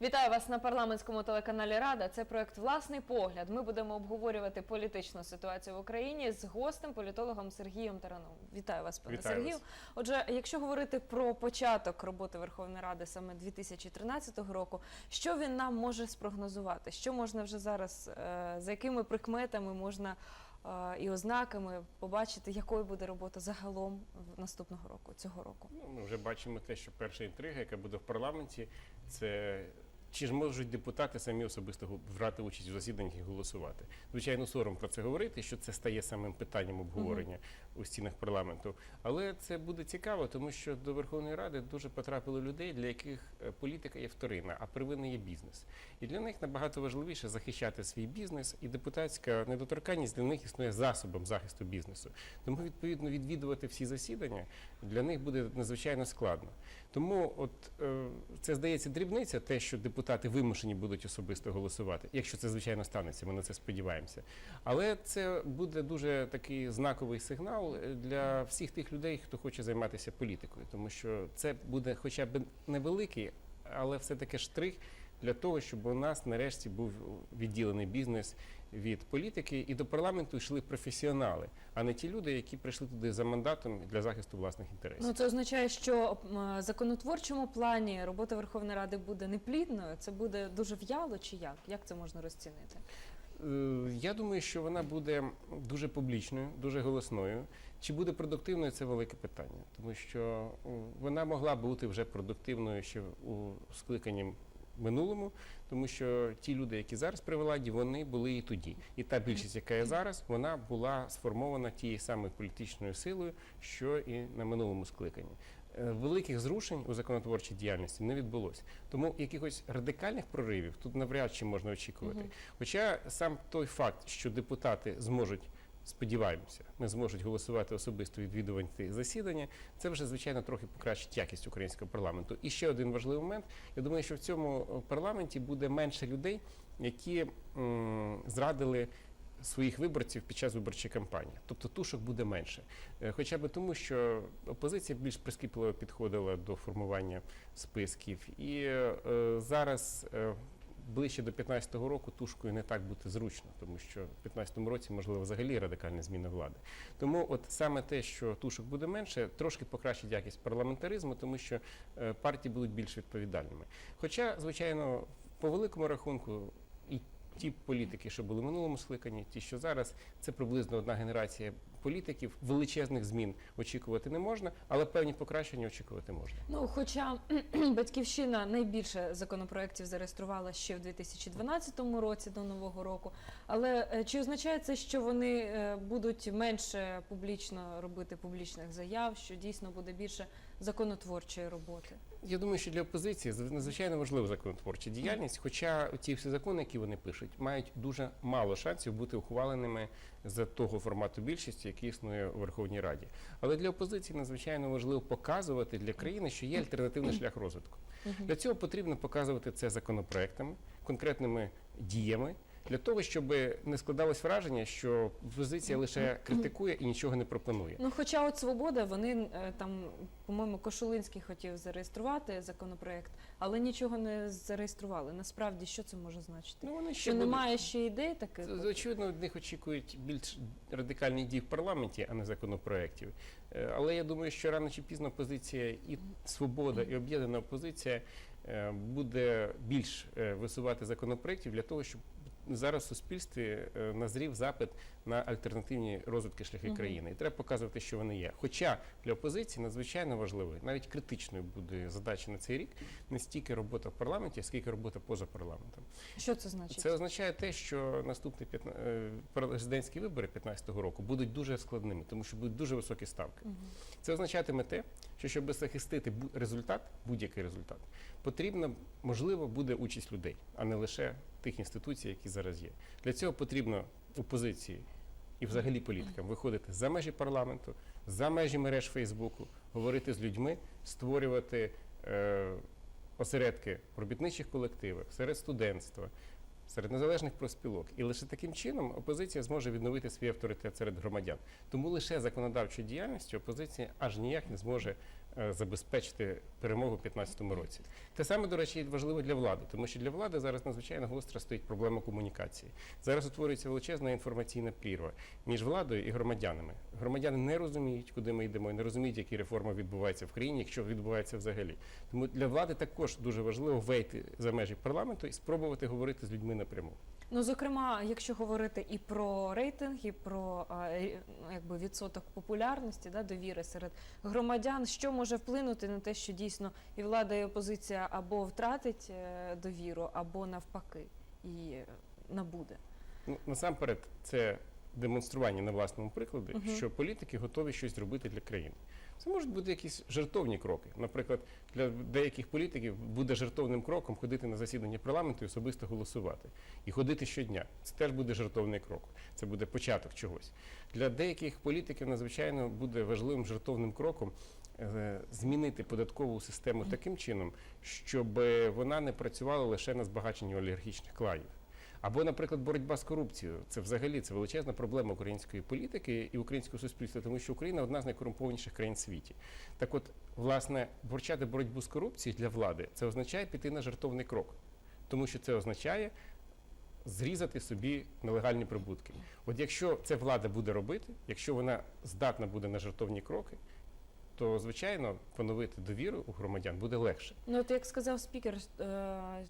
Вітаю вас на парламентському телеканалі Рада. Це проект Власний погляд. Ми будемо обговорювати політичну ситуацію в Україні з гостем, політологом Сергієм Тарановим. Вітаю вас, пане Вітаю Сергію. вас. Отже, якщо говорити про початок роботи Верховної Ради саме 2013 року, що він нам може спрогнозувати? Що можна вже зараз, е, за якими прикметами можна е, і ознаками побачити, якою буде робота загалом в наступного року, цього року? Ну, ми вже бачимо те, що перша інтрига, яка буде в парламенті, це чи ж можуть депутати самі особисто брати участь у засіданнях і голосувати. Звичайно, сором про це говорити, що це стає самим питанням обговорення у стінах парламенту. Але це буде цікаво, тому що до Верховної Ради дуже потрапили людей, для яких е, політика є вторинна, а первинна є бізнес. І для них набагато важливіше захищати свій бізнес, і депутатська недоторканність для них існує засобом захисту бізнесу. Тому відповідно відвідувати всі засідання для них буде надзвичайно складно. Тому, от е, це здається дрібниця, те, що депутати вимушені будуть особисто голосувати, якщо це звичайно станеться, ми на це сподіваємося. Але це буде дуже такий знаковий сигнал е, для всіх тих людей, хто хоче займатися політикою, тому що це буде хоча б невеликий, але все таки штрих для того, щоб у нас нарешті був відділений бізнес від політики, і до парламенту йшли професіонали, а не ті люди, які прийшли туди за мандатом для захисту власних інтересів. Ну це означає, що в законотворчому плані робота Верховної Ради буде неплідною. Це буде дуже в'яло, чи як? Як це можна розцінити? Е, Я думаю, що вона буде дуже публічною, дуже голосною. Чи буде продуктивною, це велике питання, тому що е, вона могла бути вже продуктивною ще у скликанні минулому, тому що ті люди, які зараз при владі, вони були і тоді. І та більшість, яка є зараз, вона була сформована тією самою політичною силою, що і на минулому скликанні. Е, Великих зрушень у законотворчій діяльності не відбулося. Тому якихось радикальних проривів тут навряд чи можна очікувати. Хоча сам той факт, що депутати зможуть. Сподіваємося, не зможуть голосувати особисто відвідувати засідання. Це вже звичайно трохи покращить якість українського парламенту. І ще один важливий момент. Я думаю, що в цьому е, парламенті буде менше людей, які м, зрадили своїх виборців під час виборчої кампанії. Тобто тушок буде менше. Е, Хоча б тому, що опозиція більш прискіпливо підходила до формування списків, і е, зараз. е, Ближче до 15-го року тушкою не так бути зручно, тому що в 15-му році можливо взагалі радикальна зміна влади. Тому, от саме те, що тушок буде менше, трошки покращить якість парламентаризму, тому що е, партії будуть більш відповідальними. Хоча, звичайно, по великому рахунку ті політики, що були в минулому скликанні, ті, що зараз, це приблизно одна генерація політиків. Величезних змін очікувати не можна, але певні покращення очікувати можна. Ну, хоча батьківщина найбільше законопроєктів зареєструвала ще в 2012 році до нового року. Але е, чи означає це, що вони е, будуть менше публічно робити публічних заяв, що дійсно буде більше законотворчої роботи? Я думаю, що для опозиції зв- надзвичайно важлива законотворча діяльність, хоча ті всі закони, які вони пишуть, мають дуже мало шансів бути ухваленими за того формату більшості, який існує у Верховній Раді. Але для опозиції надзвичайно важливо показувати для країни, що є альтернативний шлях розвитку. Для цього потрібно показувати це законопроектами, конкретними діями. Для того щоб не складалось враження, що опозиція лише критикує і нічого не пропонує. Ну, хоча от свобода, вони е, там, по-моєму, Кошулинський хотів зареєструвати законопроект, але нічого не зареєстрували. Насправді, що це може значити? Ну вони ще Що будуть- немає ще ідей таких? Очевидно, від них очікують більш радикальні дії в парламенті, а не законопроєктів. Е, Але я думаю, що рано чи пізно позиція і свобода, і об'єднана опозиція е, буде більш висувати законопроєктів для того, щоб зараз в суспільстві е, назрів запит на альтернативні розвитки шляхи країни. І треба показувати, що вони є. Хоча для опозиції надзвичайно важливою, навіть критичною буде задача на цей рік не стільки робота в парламенті, скільки робота поза парламентом. Що це значить? Це означає те, що наступні е, президентські вибори 2015 року будуть дуже складними, тому що будуть дуже високі ставки. Це означатиме те, що щоб захистити результат, будь-який результат, потрібна, можливо, буде участь людей, а не лише тих інституцій, які зараз є. Для цього потрібно опозиції і взагалі політикам виходити за межі парламенту, за межі мереж Фейсбуку, говорити з людьми, створювати е, осередки в робітничих колективах, серед студентства, серед незалежних профспілок. І лише таким чином опозиція зможе відновити свій авторитет серед громадян. Тому лише законодавчою діяльністю опозиція аж ніяк не зможе забезпечити перемогу у 2015 році. Те саме, до речі, важливо для влади, тому що для влади зараз надзвичайно гостро стоїть проблема комунікації. Зараз утворюється величезна інформаційна прірва між владою і громадянами. Громадяни не розуміють, куди ми йдемо, і не розуміють, які реформи відбуваються в країні, якщо відбуваються взагалі. Тому для влади також дуже важливо вийти за межі парламенту і спробувати говорити з людьми напряму. Ну, зокрема, якщо говорити і про рейтинг, і про е, якби відсоток популярності, да, довіри серед громадян, що може вплинути на те, що дійсно і влада, і опозиція або втратить е, довіру, або навпаки, і е, набуде. Ну, насамперед, це демонстрування на власному прикладі, Мгм. що політики готові щось зробити для країни. Це можуть бути якісь жертовні кроки. Наприклад, для деяких політиків буде жертовним кроком ходити на засідання парламенту і особисто голосувати. І ходити щодня. Це теж буде жертовний крок. Це буде початок чогось. Для деяких політиків надзвичайно буде важливим жертовним кроком е, змінити податкову систему таким чином, щоб вона не працювала лише на збагаченні олігархічних кланів. Або, наприклад, боротьба з корупцією. Це взагалі це величезна проблема української політики і українського суспільства, тому що Україна одна з найкорумпованіших країн в світі. Так от, власне, почати боротьбу з корупцією для влади це означає піти на жертовний крок, тому що це означає зрізати собі нелегальні прибутки. От якщо це влада буде робити, якщо вона здатна буде на жертовні кроки, то звичайно поновити довіру у громадян буде легше. Ну, от як сказав спікер, е,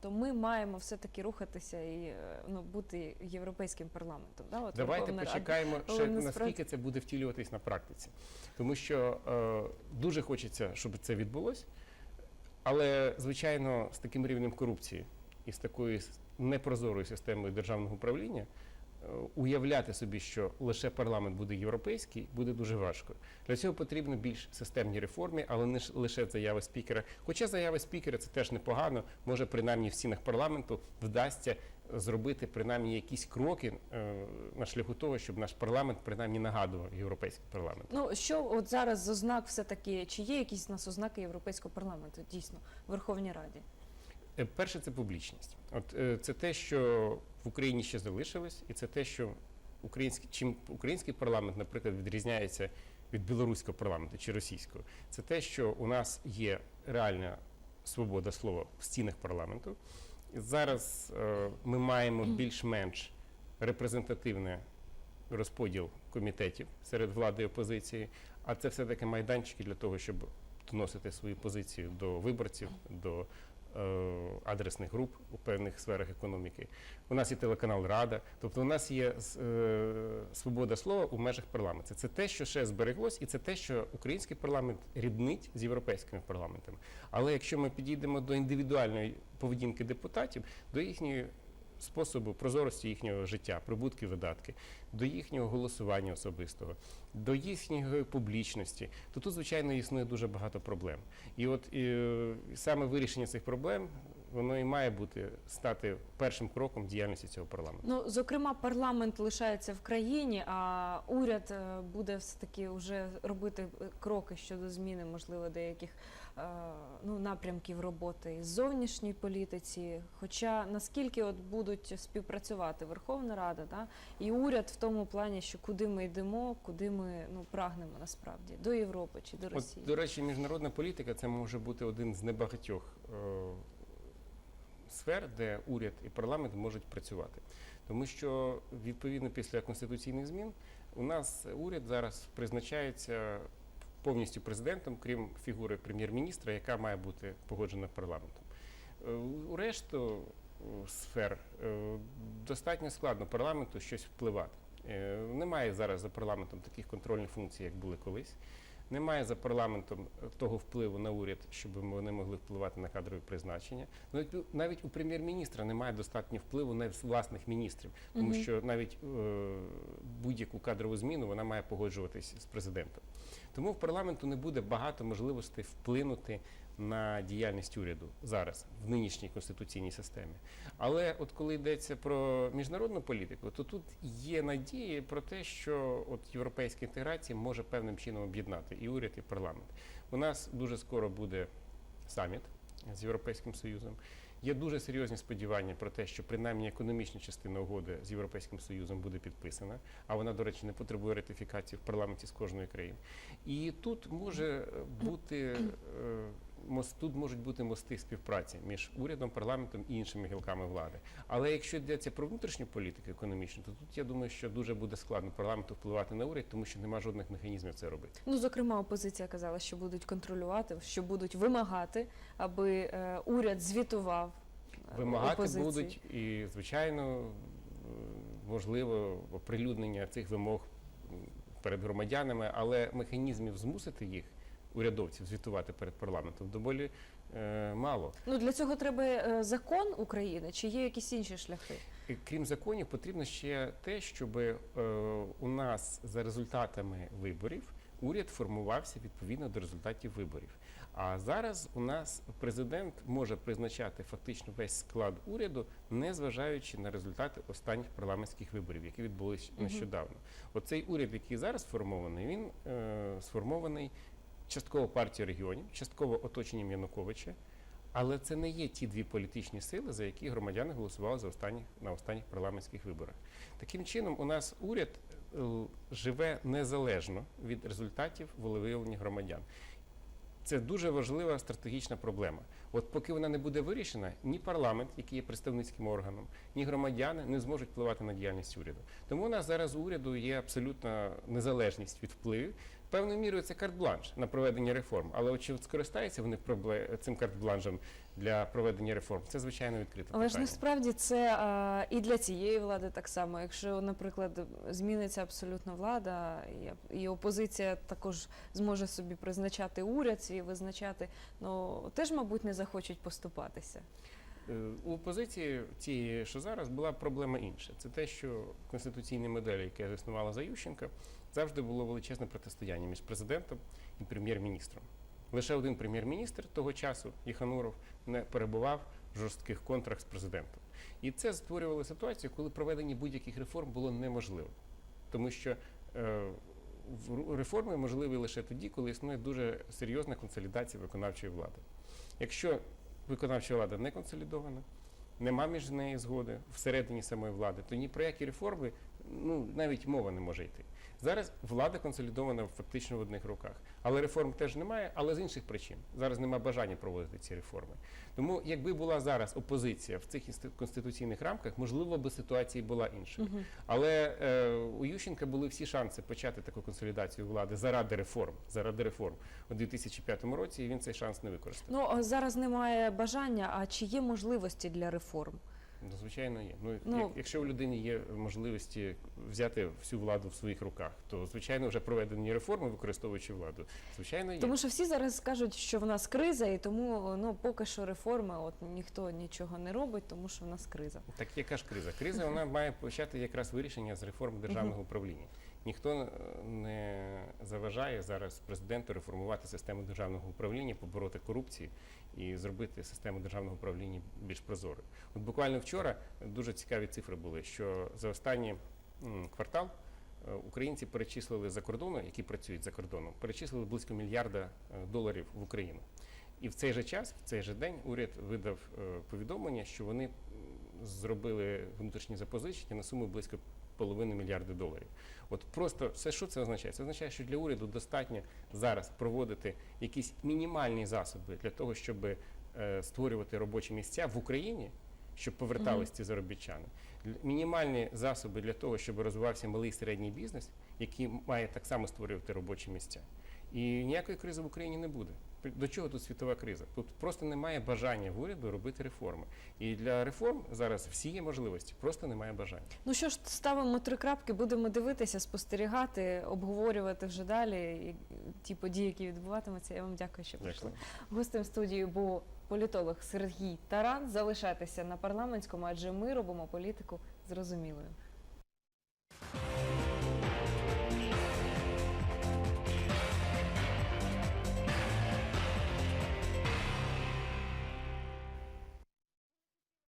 то ми маємо все-таки рухатися і е, ну, бути європейським парламентом. Да? От Давайте Рада. почекаємо, Але ще наскільки це буде втілюватись на практиці. Тому що е, дуже хочеться, щоб це відбулося, але, звичайно, з таким рівнем корупції і з такою непрозорою системою державного управління. Е, Уявляти собі, що лише парламент буде європейський, буде дуже важко. Для цього потрібно більш системні реформи, але не лише заяви спікера. Хоча заяви спікера це теж непогано. Може, принаймні в стінах парламенту вдасться зробити принаймні якісь кроки е, на шляху того, щоб наш парламент принаймні нагадував європейський парламент. Ну що от зараз з ознак все таки, чи є якісь у нас ознаки європейського парламенту дійсно в Верховній Раді? Е, Перше це публічність. От е, це те, що в Україні ще залишилось, і це те, що український чим український парламент, наприклад, відрізняється від білоруського парламенту чи російського. Це те, що у нас є реальна свобода слова в стінах парламенту. І зараз е, ми маємо більш-менш репрезентативний розподіл комітетів серед влади і опозиції, а це все-таки майданчики для того, щоб доносити свою позицію до виборців, до адресних груп у певних сферах економіки. У нас є телеканал Рада, тобто у нас є е, свобода слова у межах парламенту. Це те, що ще збереглось, і це те, що український парламент ріднить з європейськими парламентами. Але якщо ми підійдемо до індивідуальної поведінки депутатів, до їхньої способу прозорості їхнього життя, прибутки, видатки, до їхнього голосування особистого, до їхньої публічності, то тут, звичайно, існує дуже багато проблем. І от е, саме вирішення цих проблем воно і має бути стати першим кроком діяльності цього парламенту. Ну, зокрема, парламент лишається в країні, а уряд е, буде все таки вже робити е, кроки щодо зміни, можливо, деяких ну, напрямків роботи з зовнішній політиці. Хоча наскільки от будуть співпрацювати Верховна Рада да, і уряд в тому плані, що куди ми йдемо, куди ми ну, прагнемо насправді до Європи чи до От, Росії. до речі, міжнародна політика це може бути один з небагатьох е, сфер, де уряд і парламент можуть працювати. Тому що відповідно після конституційних змін у нас уряд зараз призначається повністю президентом, крім фігури прем'єр-міністра, яка має бути погоджена парламентом. Е, У решту е, сфер е, достатньо складно парламенту щось впливати. Немає зараз за парламентом таких контрольних функцій, як були колись. Немає за парламентом того впливу на уряд, щоб вони могли впливати на кадрові призначення. Навіть навіть у прем'єр-міністра немає достатньо впливу на власних міністрів, тому що навіть е, будь-яку кадрову зміну вона має погоджуватись з президентом. Тому в парламенту не буде багато можливостей вплинути на діяльність уряду зараз в нинішній конституційній системі. Але от коли йдеться про міжнародну політику, то тут є надії про те, що от європейська інтеграція може певним чином об'єднати і уряд, і парламент. У нас дуже скоро буде саміт з Європейським Союзом. Є дуже серйозні сподівання про те, що принаймні економічна частина угоди з Європейським Союзом буде підписана, а вона, до речі, не потребує ратифікації в парламенті з кожної країни. І тут може бути е, тут можуть бути мости співпраці між урядом, парламентом і іншими гілками влади. Але якщо йдеться про внутрішню політику економічну, то тут я думаю, що дуже буде складно парламенту впливати на уряд, тому що немає жодних механізмів це робити. Ну, зокрема, опозиція казала, що будуть контролювати, що будуть вимагати, аби е, уряд звітував. е, Вимагати опозиції. будуть і, звичайно, е, можливо, оприлюднення цих вимог перед громадянами, але механізмів змусити їх, урядовців, звітувати перед парламентом доволі е, мало. Ну для цього треба е, закон України, чи є якісь інші шляхи? І, крім законів, потрібно ще те, щоб е, у нас за результатами виборів уряд формувався відповідно до результатів виборів. А зараз у нас президент може призначати фактично весь склад уряду, не зважаючи на результати останніх парламентських виборів, які відбулись нещодавно. Оцей уряд, який зараз сформований, він е, сформований частково партією регіонів, частково оточенням Януковича. Але це не є ті дві політичні сили, за які громадяни голосували за останніх на останніх парламентських виборах. Таким чином, у нас уряд е, живе незалежно від результатів волевиявлення громадян. Це дуже важлива стратегічна проблема. От поки вона не буде вирішена, ні парламент, який є представницьким органом, ні громадяни не зможуть впливати на діяльність уряду. Тому у нас зараз у уряду є абсолютна незалежність від впливів. Певною мірою це карт-бланш на проведення реформ. Але от чи скористаються вони цим карт-бланшем для проведення реформ? Це звичайно відкрите Але ж насправді це а, і для цієї влади так само. Якщо, наприклад, зміниться абсолютно влада, і, і опозиція також зможе собі призначати уряд свій визначати, ну теж, мабуть, не захочуть поступатися. Е, У опозиції цієї, що зараз, була проблема інша. Це те, що конституційні моделі, яка заснувала за Ющенка, завжди було величезне протистояння між президентом і прем'єр-міністром. Лише один прем'єр-міністр того часу, Єхануров, не перебував в жорстких контрах з президентом. І це створювало ситуацію, коли проведення будь-яких реформ було неможливо. Тому що е, реформи можливі лише тоді, коли існує дуже серйозна консолідація виконавчої влади. Якщо виконавча влада не консолідована, нема між нею згоди всередині самої влади, то ні про які реформи ну, навіть мова не може йти. Зараз влада консолідована фактично в одних руках. Але реформ теж немає, але з інших причин. Зараз немає бажання проводити ці реформи. Тому, якби була зараз опозиція в цих конституційних рамках, можливо би ситуація була іншою. Мгм. Але е, у Ющенка були всі шанси почати таку консолідацію влади заради реформ, заради реформ у 2005 році, і він цей шанс не використав. Ну зараз немає бажання. А чи є можливості для реформ? Ну, звичайно, є. Ну, Ну- як- якщо у людини є можливості взяти всю владу в своїх руках, то звичайно вже проведені реформи, використовуючи владу, звичайно, є. Тому що всі зараз кажуть, що в нас криза, і тому ну поки що реформа, от ніхто нічого не робить, тому що в нас криза. Так яка ж криза? Криза вона має почати якраз вирішення з реформ державного управління. Ніхто е, не заважає зараз президенту реформувати систему державного управління, побороти корупцію і зробити систему державного управління більш прозорою. От буквально вчора дуже цікаві цифри були, що за останній квартал е, українці перечислили за кордону, які працюють за кордоном, перечислили близько мільярда е, доларів в Україну. І в цей же час, в цей же день, уряд видав повідомлення, що вони зробили внутрішні запозичення на суму близько половини мільярда доларів. От просто все, що це означає? Це означає, що для уряду достатньо зараз проводити якісь мінімальні засоби для того, щоб е, створювати робочі місця в Україні, щоб повертались ці заробітчани. Мінімальні засоби для того, щоб розвивався малий і середній бізнес, який має так само створювати робочі місця. І ніякої кризи в Україні не буде. До чого тут світова криза? Тут просто немає бажання в уряду робити реформи. І для реформ зараз всі є можливості, просто немає бажання. Ну що ж, ставимо три крапки, будемо дивитися, спостерігати, обговорювати вже далі і ті події, які відбуватимуться. Я вам дякую, що прийшли. Гостем студії був політолог Сергій Таран. Залишайтеся на парламентському, адже ми робимо політику зрозумілою.